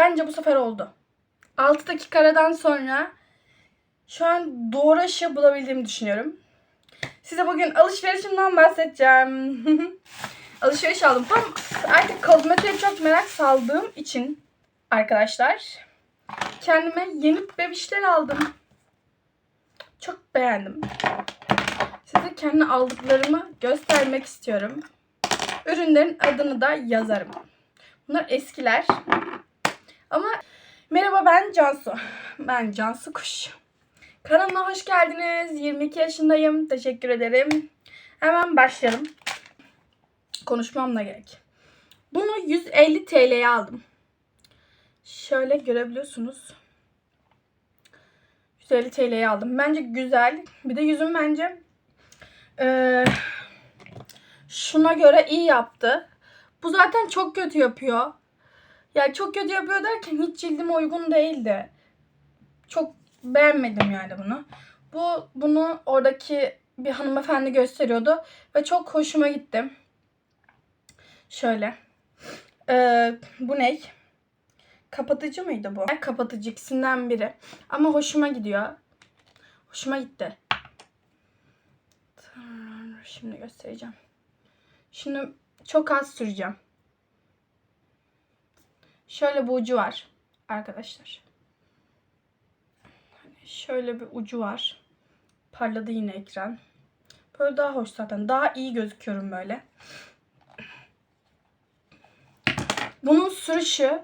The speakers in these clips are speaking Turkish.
Bence bu sefer oldu. 6 dakika aradan sonra şu an doğru ışığı bulabildiğimi düşünüyorum. Size bugün alışverişimden bahsedeceğim. Alışveriş aldım. Tam artık kozmetiğe çok merak saldığım için arkadaşlar kendime yeni bebişler aldım. Çok beğendim. Size kendi aldıklarımı göstermek istiyorum. Ürünlerin adını da yazarım. Bunlar eskiler. Ama merhaba ben Cansu. Ben Cansu Kuş. Kanalıma hoş geldiniz. 22 yaşındayım. Teşekkür ederim. Hemen başlayalım. Konuşmam da gerek. Bunu 150 TL'ye aldım. Şöyle görebiliyorsunuz. 150 TL'ye aldım. Bence güzel. Bir de yüzüm bence eee, şuna göre iyi yaptı. Bu zaten çok kötü yapıyor. Yani çok kötü yapıyor derken hiç cildime uygun değildi. Çok beğenmedim yani bunu. Bu bunu oradaki bir hanımefendi gösteriyordu ve çok hoşuma gitti. Şöyle. Ee, bu ne? Kapatıcı mıydı bu? Kapatıcı ikisinden biri. Ama hoşuma gidiyor. Hoşuma gitti. Şimdi göstereceğim. Şimdi çok az süreceğim. Şöyle bir ucu var arkadaşlar. Hani Şöyle bir ucu var. Parladı yine ekran. Böyle daha hoş zaten. Daha iyi gözüküyorum böyle. Bunun sürüşü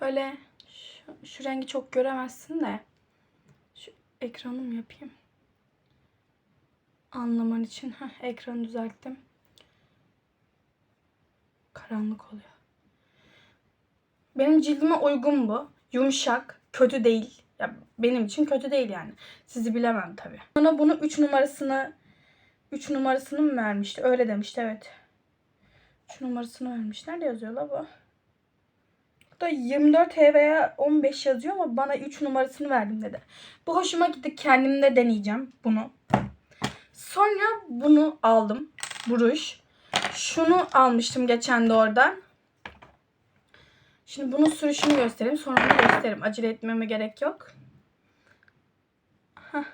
böyle şu, şu rengi çok göremezsin de şu ekranım yapayım. Anlaman için Heh, ekranı düzelttim. Karanlık oluyor. Benim cildime uygun bu. Yumuşak, kötü değil. Ya benim için kötü değil yani. Sizi bilemem tabii. Bana bunu 3 numarasını 3 numarasını mı vermişti? Öyle demişti evet. 3 numarasını vermiş. Nerede yazıyor la bu? Burada 24 H veya 15 yazıyor ama bana 3 numarasını verdim dedi. Bu hoşuma gitti. Kendim de deneyeceğim bunu. Sonra bunu aldım. Bu. Şunu almıştım geçen de oradan. Şimdi bunun sürüşünü göstereyim. Sonra bunu gösteririm. Acele etmeme gerek yok. Heh,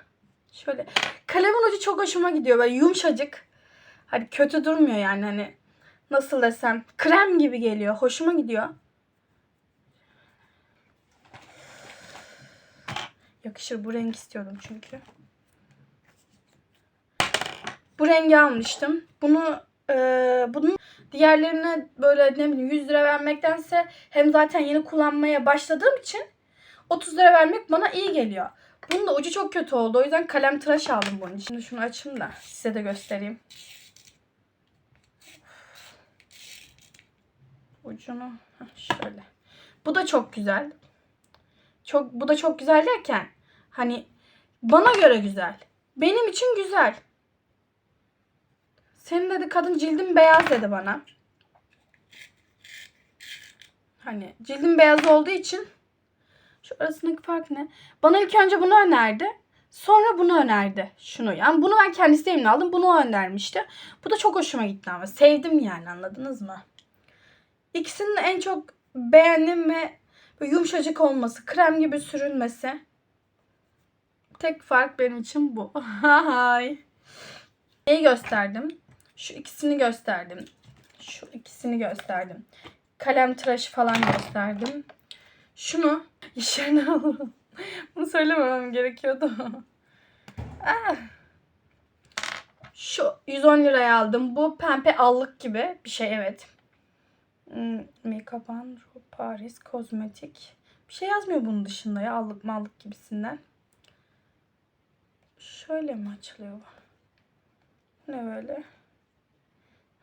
şöyle. Kalemin ucu çok hoşuma gidiyor. Böyle yumuşacık. Hani kötü durmuyor yani. Hani nasıl desem. Krem gibi geliyor. Hoşuma gidiyor. Yakışır. Bu renk istiyordum çünkü. Bu rengi almıştım. Bunu e, bunun diğerlerine böyle ne bileyim 100 lira vermektense hem zaten yeni kullanmaya başladığım için 30 lira vermek bana iyi geliyor. Bunun da ucu çok kötü oldu. O yüzden kalem tıraş aldım bunun için. Şimdi şunu açayım da size de göstereyim. Ucunu şöyle. Bu da çok güzel. Çok bu da çok güzel derken hani bana göre güzel. Benim için güzel. Senin dedi kadın cildin beyaz dedi bana. Hani cildim beyaz olduğu için şu arasındaki fark ne? Bana ilk önce bunu önerdi. Sonra bunu önerdi. Şunu yani bunu ben kendi isteğimle aldım. Bunu önermişti. Bu da çok hoşuma gitti ama. Sevdim yani anladınız mı? İkisinin en çok beğendim ve yumuşacık olması, krem gibi sürülmesi. Tek fark benim için bu. Hay. Neyi gösterdim? Şu ikisini gösterdim. Şu ikisini gösterdim. Kalem tıraşı falan gösterdim. Şunu iş yerine alırım. Bunu söylememem gerekiyordu. ah. Şu 110 liraya aldım. Bu pembe allık gibi bir şey evet. Hmm, Make-up and Paris kozmetik. Bir şey yazmıyor bunun dışında ya allık mallık gibisinden. Şöyle mi açılıyor? Ne böyle?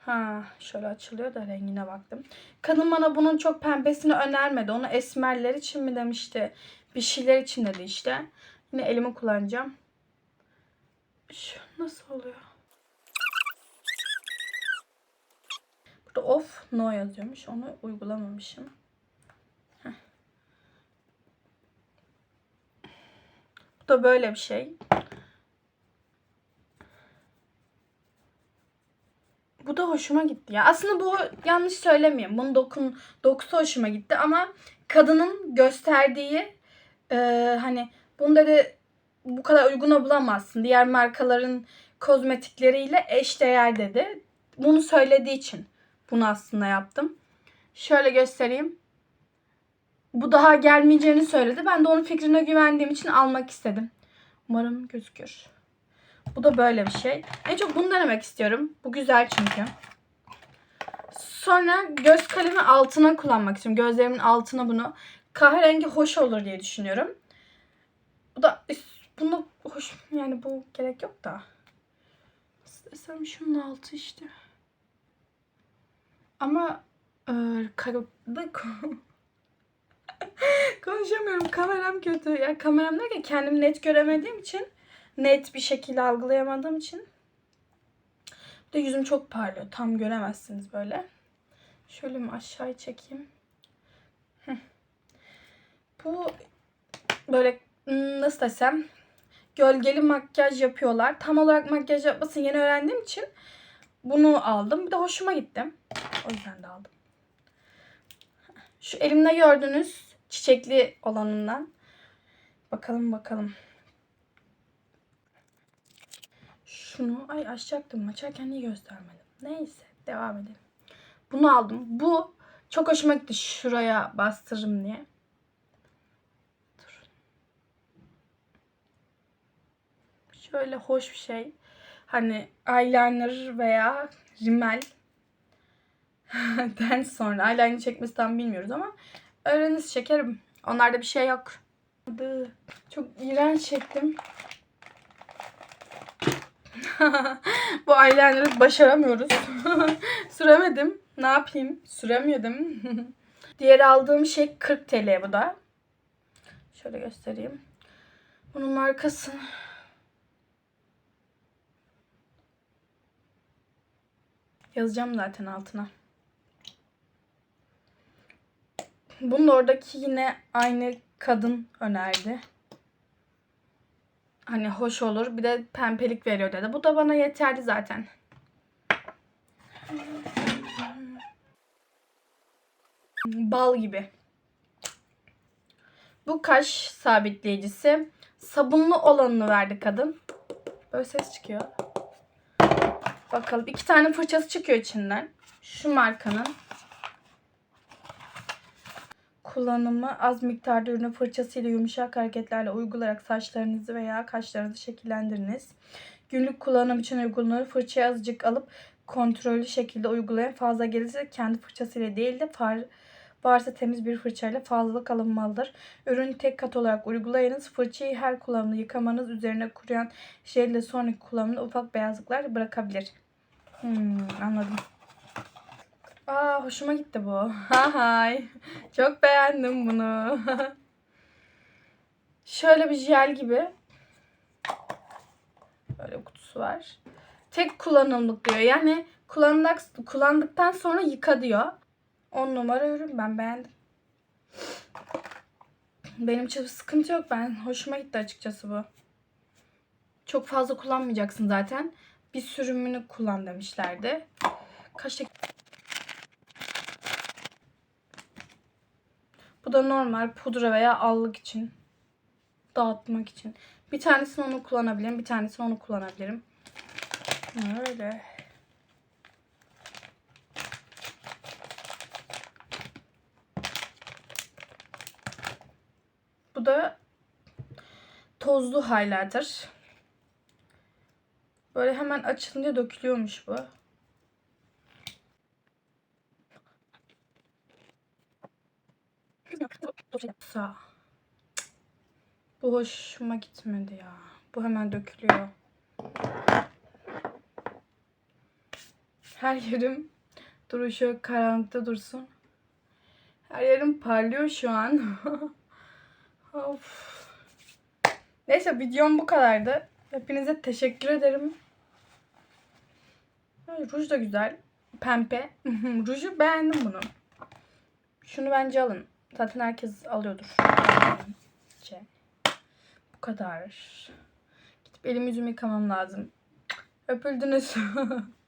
Ha, şöyle açılıyor da rengine baktım. Kadın bana bunun çok pembesini önermedi. Onu esmerler için mi demişti? Bir şeyler için dedi işte. Yine elimi kullanacağım. Şu nasıl oluyor? Burada off no yazıyormuş. Onu uygulamamışım. Heh. Bu da böyle bir şey. Bu Bu da hoşuma gitti ya. Aslında bu yanlış söylemeyeyim. Bunun dokun, dokusu hoşuma gitti ama kadının gösterdiği e, hani bunu dedi bu kadar uyguna bulamazsın. Diğer markaların kozmetikleriyle eşdeğer dedi. Bunu söylediği için bunu aslında yaptım. Şöyle göstereyim. Bu daha gelmeyeceğini söyledi. Ben de onun fikrine güvendiğim için almak istedim. Umarım gözükür. Bu da böyle bir şey. En çok bunu denemek istiyorum. Bu güzel çünkü. Sonra göz kalemi altına kullanmak istiyorum. Gözlerimin altına bunu. Kahverengi hoş olur diye düşünüyorum. Bu da bunu hoş yani bu gerek yok da. İstesem şunun altı işte. Ama e, karada konuşamıyorum. Kameram kötü. Ya kameram derken kendimi net göremediğim için net bir şekilde algılayamadığım için bir de yüzüm çok parlıyor. Tam göremezsiniz böyle. Şöyle mi aşağıya çekeyim. Bu böyle hmm, nasıl desem gölgeli makyaj yapıyorlar. Tam olarak makyaj yapmasını yeni öğrendiğim için bunu aldım. Bir de hoşuma gitti. O yüzden de aldım. Şu elimde gördüğünüz çiçekli olanından. Bakalım bakalım. Şunu ay açacaktım. Açarken niye göstermedim? Neyse devam edelim. Bunu aldım. Bu çok hoşuma gitti. Şuraya bastırırım diye. Dur. Şöyle hoş bir şey. Hani eyeliner veya rimel den sonra eyeliner çekmesi tam bilmiyoruz ama öğreniriz şekerim. Onlarda bir şey yok. Çok iğrenç çektim. Bu eyeliner'ı başaramıyoruz. Süremedim. Ne yapayım? Süremiyordum. Diğer aldığım şey 40 TL bu da. Şöyle göstereyim. Bunun markası yazacağım zaten altına. Bunun oradaki yine aynı kadın önerdi. Hani hoş olur. Bir de pembelik veriyor dedi. Bu da bana yeterli zaten. Bal gibi. Bu kaş sabitleyicisi. Sabunlu olanını verdi kadın. Böyle ses çıkıyor. Bakalım. iki tane fırçası çıkıyor içinden. Şu markanın. Kullanımı az miktarda ürünü fırçasıyla yumuşak hareketlerle uygulayarak saçlarınızı veya kaşlarınızı şekillendiriniz. Günlük kullanım için uygulanır. Fırçayı azıcık alıp kontrollü şekilde uygulayın. Fazla gelirse kendi fırçasıyla değil de far, varsa temiz bir fırçayla fazlalık alınmalıdır. Ürünü tek kat olarak uygulayınız. Fırçayı her kullanımda yıkamanız üzerine kuruyan jelle sonraki kullanımda ufak beyazlıklar bırakabilir. Hmm, anladım. Aa hoşuma gitti bu. Hay. Çok beğendim bunu. Şöyle bir jel gibi. Böyle kutusu var. Tek kullanımlık diyor. Yani kullandık, kullandıktan sonra yıka diyor. 10 numara ürün ben beğendim. Benim için sıkıntı yok. Ben hoşuma gitti açıkçası bu. Çok fazla kullanmayacaksın zaten. Bir sürümünü kullan demişlerdi. Kaç Bu da normal pudra veya allık için. Dağıtmak için. Bir tanesini onu kullanabilirim. Bir tanesini onu kullanabilirim. Öyle. Bu da tozlu highlighter. Böyle hemen açılınca dökülüyormuş bu. Sağ. Bu hoşuma gitmedi ya. Bu hemen dökülüyor. Her yerim duruşu karanlıkta dursun. Her yerim parlıyor şu an. of. Neyse videom bu kadardı. Hepinize teşekkür ederim. Ruj da güzel. Pembe. Ruju beğendim bunu. Şunu bence alın. Zaten herkes alıyordur. Şey. Bu kadar. Gidip elimi yüzümü yıkamam lazım. Öpüldünüz.